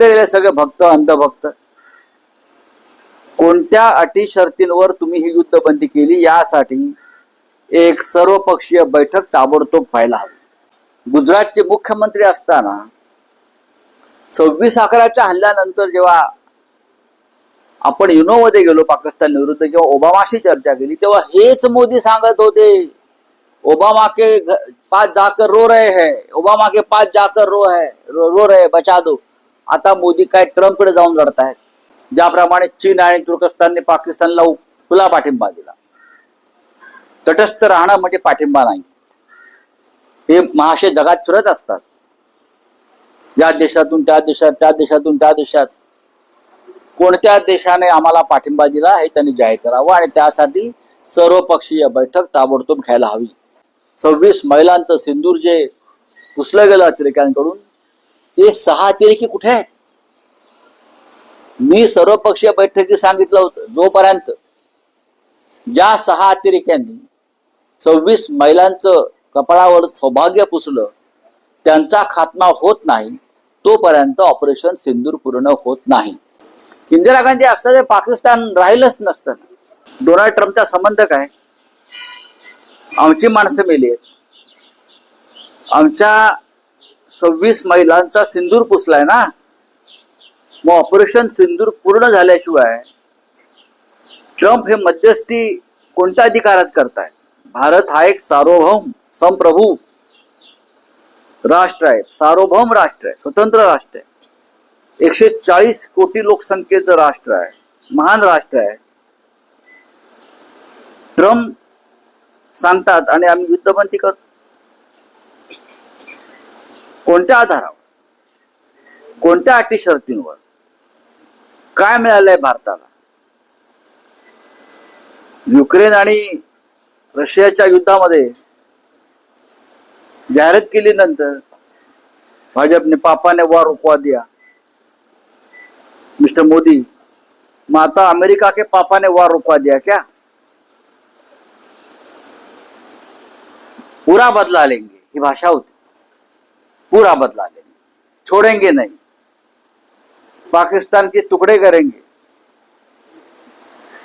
कुठे गेले सगळे भक्त अंधभक्त? कोणत्या अटी शर्तींवर तुम्ही ही युद्धबंदी केली? यासाठी एक सर्वपक्षीय बैठक ताबडतोब व्हायला हवी. गुजरातचे मुख्यमंत्री असताना सव्वीस अकराच्या हल्ल्यानंतर जेव्हा आपण युनोमध्ये गेलो पाकिस्तान विरुद्ध किंवा ओबामाशी चर्चा केली तेव्हा हेच मोदी सांगत होते ओबामा के पास जाकर रो रहे हैं ओबामा के पास जाकर रो है रो, रो रहे बचा दो. आता मोदी काय ट्रम्पकडे जाऊन लढतायत. ज्याप्रमाणे चीन आणि तुर्कस्तानने पाकिस्तानला खुला पाठिंबा दिला. तटस्थ राहणं म्हणजे पाठिंबा नाही. हे महाशय जगात फिरत असतात. या देशातून त्या देशात त्या देशातून त्या देशात. कोणत्या देशाने आम्हाला पाठिंबा दिला हे त्यांनी जाहीर करावं आणि त्यासाठी सर्वपक्षीय बैठक ताबडतोब घ्यायला हवी. सव्वीस महिलांचं सिंदूर जे पुसलं गेलं अतिरेक्यांकडून ते सहा अतिरेकी कुठे आहेत? मी सर्वपक्षीय बैठकीत सांगितलं होतं जोपर्यंत ज्या सहा अतिरेक्यांनी सव्वीस महिलांचं कपाळावर सौभाग्य पुसलं त्यांचा खात्मा होत नाही तोपर्यंत ऑपरेशन सिंदूर पूर्ण होत नाही. इंदिरा गांधी असतं पाकिस्तान राहिलंच नसतं. डोनाल्ड ट्रम्पचा संबंध काय? आमची माणसं मेली आहेत. आमच्या सव्वीस महिलांचा सिंदूर पुसलाय ना? मग ऑपरेशन सिंदूर पूर्ण झाल्याशिवाय ट्रम्प हे मध्यस्थी कोणत्या अधिकारात करतायत भारत हा एक सार्वभौम संप्रभू राष्ट्र आहे. सार्वभौम राष्ट्र आहे. स्वतंत्र राष्ट्र आहे. एकशे चाळीस कोटी लोकसंख्येचं राष्ट्र आहे. महान राष्ट्र आहे. ट्रम्प सांगतात आणि आम्ही युद्धबंदी करतो. कोणत्या आधारावर? कोणत्या अटी शर्तींवर? काय मिळालंय भारताला? युक्रेन आणि रशियाच्या युद्धामध्ये जाहिरात केली नंतर भाजपने पापाने वार रुकवा दिया मिस्टर मोदी माता अमेरिका के पापा ने वार रुकवा दिया क्या? पूरा बदला लेंगे ही भाषा होती. पूरा बदला लेंगे। छोड़ेंगे नहीं। पाकिस्तान के टुकड़े करेंगे।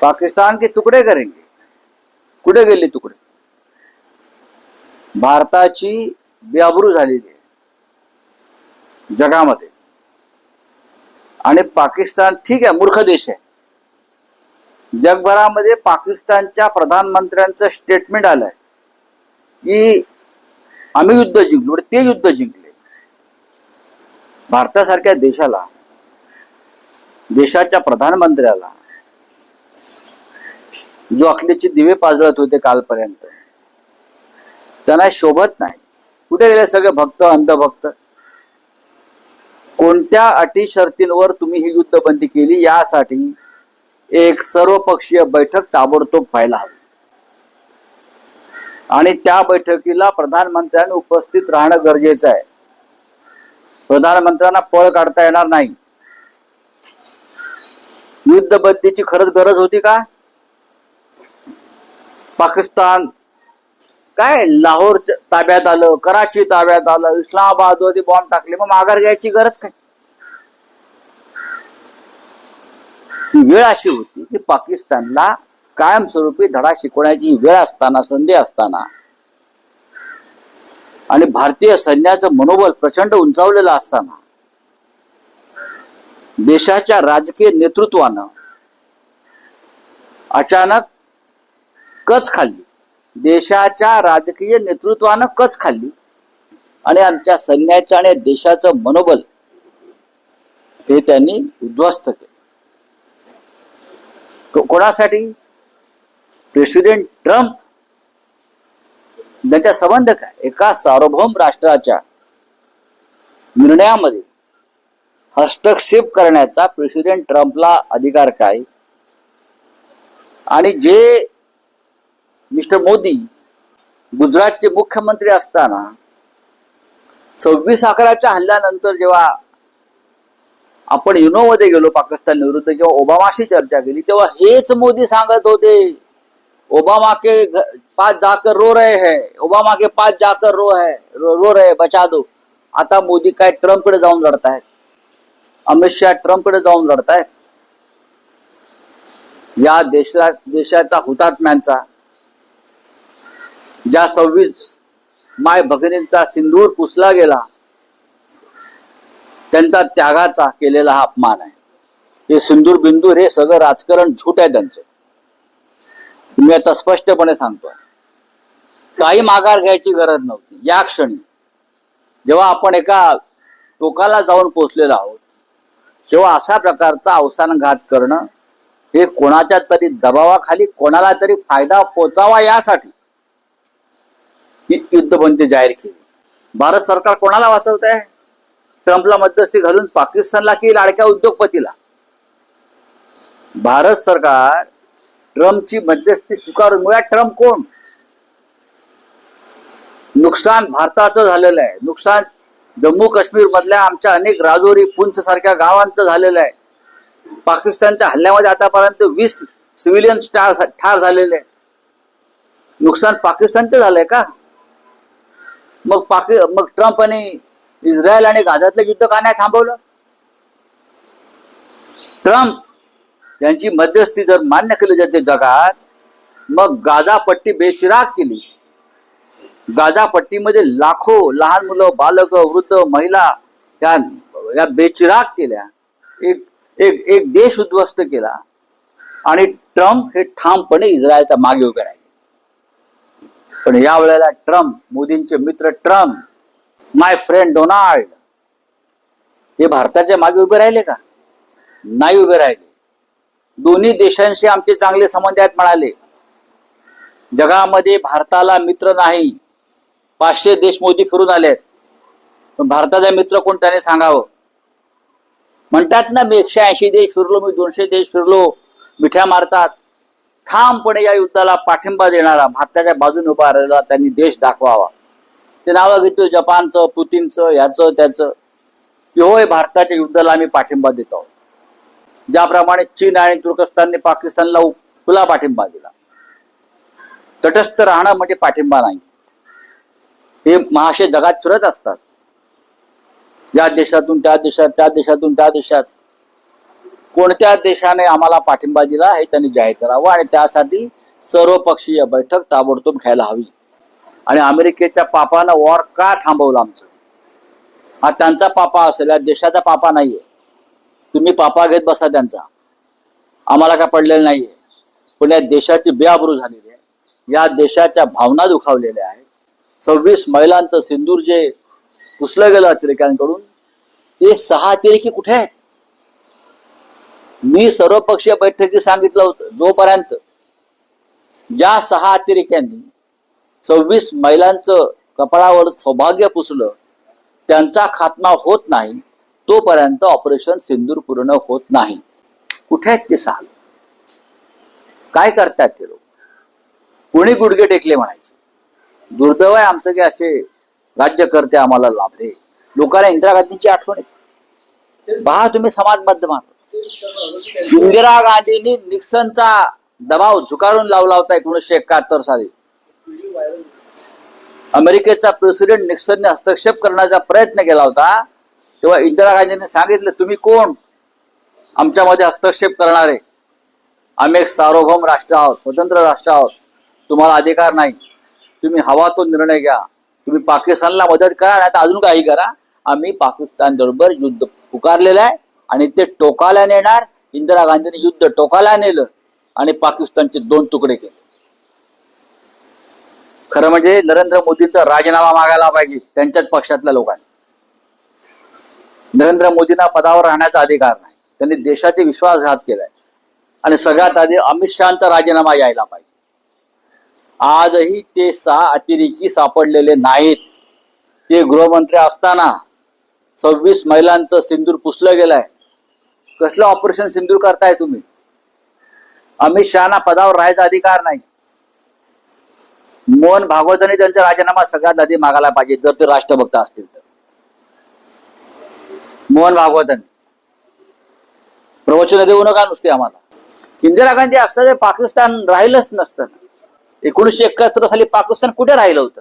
पाकिस्तान के तुकडे करेंगे। कुठे गेले तुकडे भारताची बेआबरू झालेली आहे। जगामध्ये। आणि पाकिस्तान ठीक आहे मूर्ख देश आहे. जगभरामध्ये पाकिस्तानच्या प्रधानमंत्र्यांचं स्टेटमेंट आलंय की आम्ही युद्ध जिंकलो ते युद्ध जिंकले. भारतासारख्या देशाला देशाच्या प्रधानमंत्र्याला जो अखिलेचे दिवे पाजळत होते कालपर्यंत त्यांना शोभत नाही. कुठे गेले सगळे भक्त अंधभक्त? कोणत्या अटी शर्तींवर तुम्ही ही युद्धबंदी केली? यासाठी एक सर्वपक्षीय बैठक ताबडतोब व्हायला हवी. आणि त्या बैठकीला प्रधानमंत्र्यांनी उपस्थित राहणं गरजेचं आहे. प्रधानमंत्र्यांना पळ काढता येणार नाही. युद्धबंदीची खरंच गरज होती का? पाकिस्तान काय लाहोर ताब्यात आलं कराची ताब्यात आलं इस्लामाबादमध्ये बॉम्ब टाकले मग माघार घ्यायची गरज काय? वेळ अशी होती की पाकिस्तानला कायमस्वरूपी धडा शिकवण्याची वेळ असताना संधी असताना आणि भारतीय सैन्याचं मनोबल प्रचंड उंचावलेलं असताना देशाच्या राजकीय नेतृत्वानं अचानक कच खाल्ली. देशाच्या राजकीय नेतृत्वानं कच खाल्ली. आणि आमच्या सैन्याचं आणि देशाचं मनोबल हे त्यांनी उद्ध्वस्त केलं. कोणासाठी? प्रेसिडेंट ट्रम्प त्यांचा संबंध काय? एका सार्वभौम राष्ट्राच्या निर्णयामध्ये हस्तक्षेप करण्याचा प्रेसिडेंट ट्रम्पला अधिकार काय? आणि जे मिस्टर मोदी गुजरातचे मुख्यमंत्री असताना सव्वीस अकराच्या हल्ल्यानंतर जेव्हा आपण युनोमध्ये गेलो पाकिस्तान विरुद्ध किंवा ओबामाशी चर्चा केली तेव्हा हेच मोदी सांगत होते. ओबामा के पास जाकर रो रहे हैं। ओबामा के पास जाकर रो है रो, रो रहे बचा दो। आता मोदी काय ट्रम्पकडे जाऊन लढतायत अमित शहा ट्रम्पकडे जाऊन लढतायत या देशा देशाचा हुतात्म्यांचा ज्या सव्वीस माय भगिनींचा सिंदूर पुसला गेला त्यांचा त्यागाचा केलेला हा अपमान आहे. हे सिंदूर बिंदूर हे सगळं राजकारण झूट आहे त्यांचं. मी आता स्पष्टपणे सांगतो. काही माघार घ्यायची गरज नव्हती. या क्षणी जेव्हा आपण एका टोकाला जाऊन पोचलेलो आहोत तेव्हा अशा प्रकारचा अवसानघात करणं हे कोणाच्या तरी दबावाखाली कोणाला तरी फायदा पोचावा यासाठी ही युद्धबंदी जाहीर केली. भारत सरकार कोणाला वाचवत आहे ट्रम्पला मध्यस्थी घालून पाकिस्तानला की लाडक्या उद्योगपतीला? भारत सरकार ट्रम्पची मध्यस्थी स्वीकारून मुळात ट्रम्प कोण? नुकसान भारताचं झालेलं आहे. नुकसान जम्मू काश्मीर मधल्या आमच्या अनेक राजौरी पुंछ सारख्या गावांचं झालेलं आहे. पाकिस्तानच्या हल्ल्यामध्ये आतापर्यंत वीस सिव्हिलियन ठार ठार झालेले आहे नुकसान पाकिस्तानचं झालंय का? मग पाकि मग ट्रम्प आणि इस्रायल आणि गाझातलं युद्ध का नाही थांबवलं? ट्रम्प यांची मध्यस्थी जर मान्य केली जाते जगात मग गाजापट्टी बेचिराग केली. गाजापट्टीमध्ये लाखो लहान मुलं बालक वृद्ध महिला त्या या बेचिराग केल्या. एक एक एक देश उद्ध्वस्त केला. आणि ट्रम्प हे ठामपणे इस्रायलच्या मागे उभे राहिले. पण या वेळेला ट्रम्प मोदींचे मित्र ट्रम्प माय फ्रेंड डोनाल्ड हे भारताच्या मागे उभे राहिले का? नाही उभे राहिले. दोन्ही देशांशी आमचे चांगले संबंध आहेत म्हणाले. जगामध्ये भारताला मित्र नाही. पाचशे देश मोदी फिरून आलेत. पण भारताचा मित्र कोण त्याने सांगावं? म्हणतात ना मी एकशे ऐंशी देश फिरलो मी दोनशे देश फिरलो मिठ्या मारतात. ठामपणे या युद्धाला पाठिंबा देणारा भारताच्या बाजूने उभा राहिला त्यांनी देश दाखवावा. ते नावं घेतो जपानचं पुतीनचं याचं त्याचं. की होय भारताच्या युद्धाला आम्ही पाठिंबा देत आहोत. ज्याप्रमाणे चीन आणि तुर्कस्तानने पाकिस्तानला खुला पाठिंबा दिला. तटस्थ राहणं म्हणजे पाठिंबा नाही. हे महाशय जगात फिरत असतात. या देशातून त्या देशात त्या देशातून त्या देशात. कोणत्या देशाने आम्हाला पाठिंबा दिला हे त्यांनी जाहीर करावं आणि त्यासाठी सर्वपक्षीय बैठक ताबडतोब घ्यायला हवी. आणि अमेरिकेच्या पापानं वॉर का थांबवलं आमचं? हा त्यांचा पापा असेल या देशाचा पापा नाहीये. तुम्ही पापा घेत बसा त्यांचा. आम्हाला काय पडलेलं नाहीये. पण या देशाची बेआबरू झालेली आहे. या देशाच्या भावना दुखावलेल्या आहेत. सव्वीस महिलांचं सिंदूर जे पुसलं गेलं अतिरेक्यांकडून ते सहा अतिरेकी कुठे आहेत? मी सर्वपक्षीय बैठकीत सांगितलं होतं जोपर्यंत ज्या सहा अतिरेक्यांनी सव्वीस महिलांचं कपाळावर सौभाग्य पुसलं त्यांचा खात्मा होत नाही तोपर्यंत ऑपरेशन सिंदूर पूर्ण होत नाही. कुठे आहेत ते सहा काय करतात ते लोक? कोणी गुडघे टेकले म्हणायचे? दुर्दैव आहे आमचं की असे राज्यकर्ते आम्हाला लाभले. लोकांना इंदिरा गांधींची आठवण येते. पहा तुम्ही समाज माध्यमात इंदिरा गांधींनी निक्सनचा दबाव झुकारून लावला होता एकोणीसशे एकाहत्तर साली. अमेरिकेचा प्रेसिडेंट निक्सनने हस्तक्षेप करण्याचा प्रयत्न केला होता. तेव्हा इंदिरा गांधींनी सांगितलं तुम्ही कोण? आमच्यामध्ये हस्तक्षेप करणारे. आम्ही एक सार्वभौम राष्ट्र आहोत स्वतंत्र राष्ट्र आहोत. तुम्हाला अधिकार नाही. तुम्ही हवा तो निर्णय घ्या. तुम्ही पाकिस्तानला मदत करा नाही तर अजून काही करा. आम्ही पाकिस्तान बरोबर युद्ध पुकारलेलं आहे आणि ते टोकाला नेणार. इंदिरा गांधींनी युद्ध टोकाला नेलं आणि पाकिस्तानचे दोन तुकडे केले. खरं म्हणजे नरेंद्र मोदींचा राजीनामा मागायला पाहिजे त्यांच्याच पक्षातल्या लोकांनी. नरेंद्र मोदींना पदावर राहण्याचा अधिकार नाही. त्यांनी देशाचे विश्वासघात केलाय. आणि सगळ्यात आधी अमित शहाचा राजीनामा यायला पाहिजे. आजही ते सहा अतिरेकी सापडलेले नाहीत. ते गृहमंत्री असताना सव्वीस महिलांचं सिंदूर पुसलं गेलंय. कसलं ऑपरेशन सिंदूर करताय तुम्ही? अमित शहाना पदावर राहायचा अधिकार नाही. मोहन भागवतांनी त्यांचा राजीनामा सगळ्यात आधी मागायला पाहिजे जर ते राष्ट्रभक्त असतील तर. मोहन भागवतांनी. प्रवचन देऊ नका नुसते आम्हाला. इंदिरा गांधी असता तर पाकिस्तान राहिलंच नसतं. एकोणीसशे एकाहत्तर साली पाकिस्तान कुठे राहिलं होतं?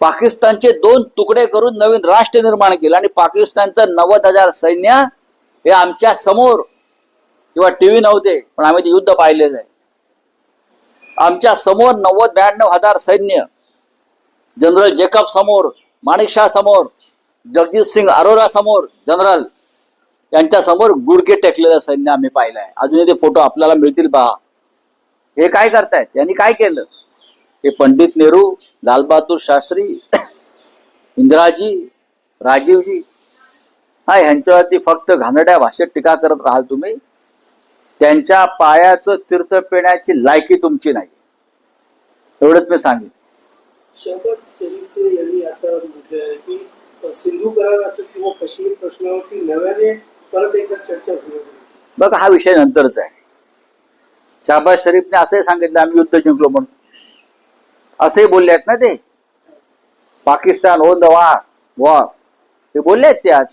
पाकिस्तानचे दोन तुकडे करून नवीन राष्ट्र निर्माण केलं आणि पाकिस्तानचं नव्वद हजार सैन्य हे आमच्यासमोर किंवा टीव्ही नव्हते पण आम्ही ते युद्ध पाहिलेलं आहे. आमच्यासमोर नव्वद ब्याण्णव हजार सैन्य जनरल जेकब समोर माणिकशाह समोर जगजित सिंग अरोरा समोर जनरल यांच्या समोर गुडके टेकलेलं सैन्य आम्ही पाहिलं आहे अजूनही ते फोटो आपल्याला मिळतील पहा. हे काय करतायत? त्यांनी काय केलं? हे पंडित नेहरू लालबहादूर शास्त्री इंदिराजी राजीवजी हा ह्यांच्यावरती फक्त घाणड्या भाषेत टीका करत राहाल तुम्ही. त्यांच्या पायाचं तीर्थ पिण्याची लायकी तुमची नाही. एवढंच मी सांगेन. सिंधू करार असेल किंवा काश्मीर प्रश्नावरती नव्याने परत एकदा चर्चा होईल. बघा हा विषय नंतरच आहे. शाहबाज शरीफने असंही सांगितलं आम्ही युद्ध जिंकलो म्हणून. असे बोलले आहेत ना ते. पाकिस्तान हो, ओ द वार वॉर ते बोलले आहेत ते आज.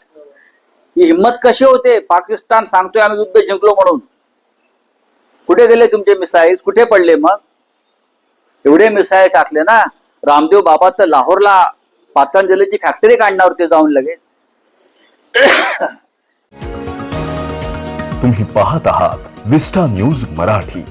ही हिंमत कशी होते? पाकिस्तान सांगतोय आम्ही युद्ध जिंकलो म्हणून. कुठे गेले तुमचे मिसाईल्स कुठे पडले मग? एवढे मिसाईल टाकले ना. रामदेव बाबा तर लाहोरला पातंजलीची फॅक्टरी काढणार ते जाऊन लगेच. तुम्ही पाहत आहात विस्टा न्यूज मराठी.